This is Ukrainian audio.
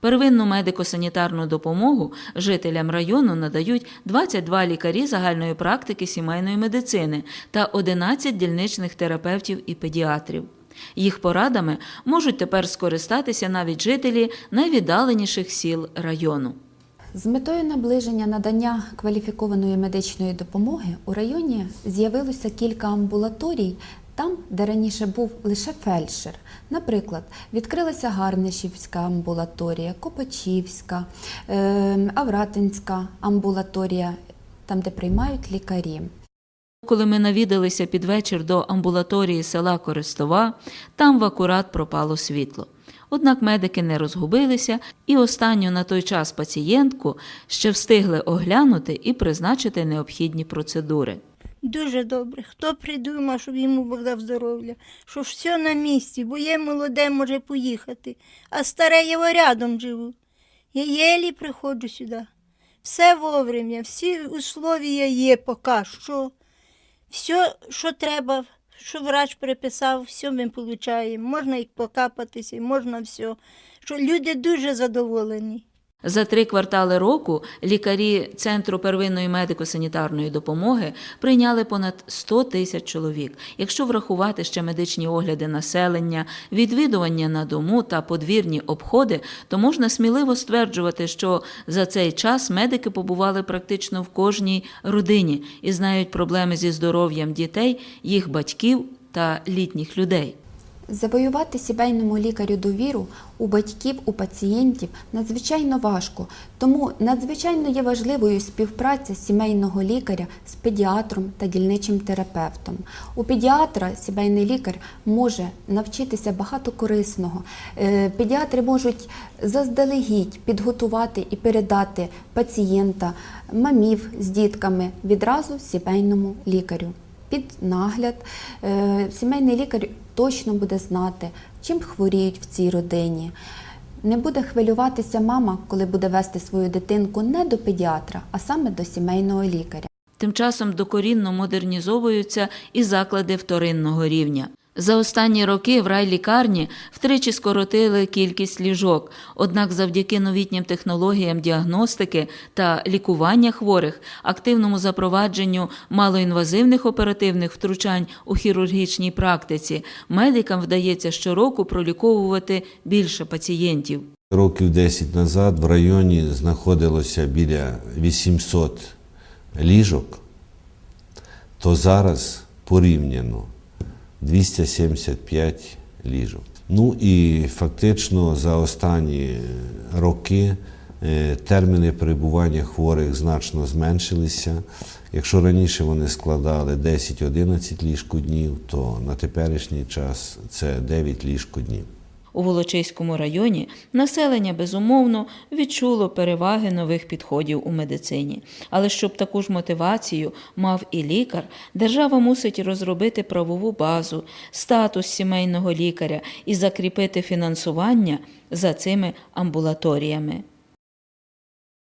Первинну медико-санітарну допомогу жителям району надають 22 лікарі загальної практики сімейної медицини та 11 дільничних терапевтів і педіатрів. Їх порадами можуть тепер скористатися навіть жителі найвіддаленіших сіл району. З метою наближення надання кваліфікованої медичної допомоги у районі з'явилося кілька амбулаторій там, де раніше був лише фельдшер. Наприклад, відкрилася Гарнишівська амбулаторія, Копачівська, е, Авратинська амбулаторія, там, де приймають лікарі. Коли ми навідалися під вечір до амбулаторії села Користова, там в акурат пропало світло. Однак медики не розгубилися і останню на той час пацієнтку ще встигли оглянути і призначити необхідні процедури. Дуже добре. Хто придумав, щоб йому Бог здоров'я, що ж все на місці, бо є молоде, може поїхати, а старе я рядом живу. Я єлі приходжу сюди. Все вовремя, всі условія є поки що. Все, що треба, що врач приписав, все ми отримуємо. Можна і покапатися, можна все. Що люди дуже задоволені. За три квартали року лікарі Центру первинної медико-санітарної допомоги прийняли понад 100 тисяч чоловік. Якщо врахувати ще медичні огляди населення, відвідування на дому та подвірні обходи, то можна сміливо стверджувати, що за цей час медики побували практично в кожній родині і знають проблеми зі здоров'ям дітей, їх батьків та літніх людей. Завоювати сімейному лікарю довіру у батьків, у пацієнтів надзвичайно важко, тому надзвичайно є важливою співпраця сімейного лікаря з педіатром та дільничим терапевтом. У педіатра сімейний лікар може навчитися багато корисного. Е, Педіатри можуть заздалегідь підготувати і передати пацієнта, мамів з дітками відразу сімейному лікарю під нагляд. Е, Сімейний лікар точно буде знати, чим хворіють в цій родині. Не буде хвилюватися мама, коли буде вести свою дитинку не до педіатра, а саме до сімейного лікаря. Тим часом докорінно модернізовуються і заклади вторинного рівня. За останні роки в райлікарні втричі скоротили кількість ліжок. Однак, завдяки новітнім технологіям діагностики та лікування хворих, активному запровадженню малоінвазивних оперативних втручань у хірургічній практиці, медикам вдається щороку проліковувати більше пацієнтів. Років 10 назад в районі знаходилося біля 800 ліжок, то зараз порівняно 275 ліжок. Ну і фактично за останні роки е, терміни перебування хворих значно зменшилися. Якщо раніше вони складали 10-11 ліжкоднів, то на теперішній час це 9 ліжкоднів. У Волочиському районі населення безумовно відчуло переваги нових підходів у медицині. Але щоб таку ж мотивацію мав і лікар, держава мусить розробити правову базу, статус сімейного лікаря і закріпити фінансування за цими амбулаторіями.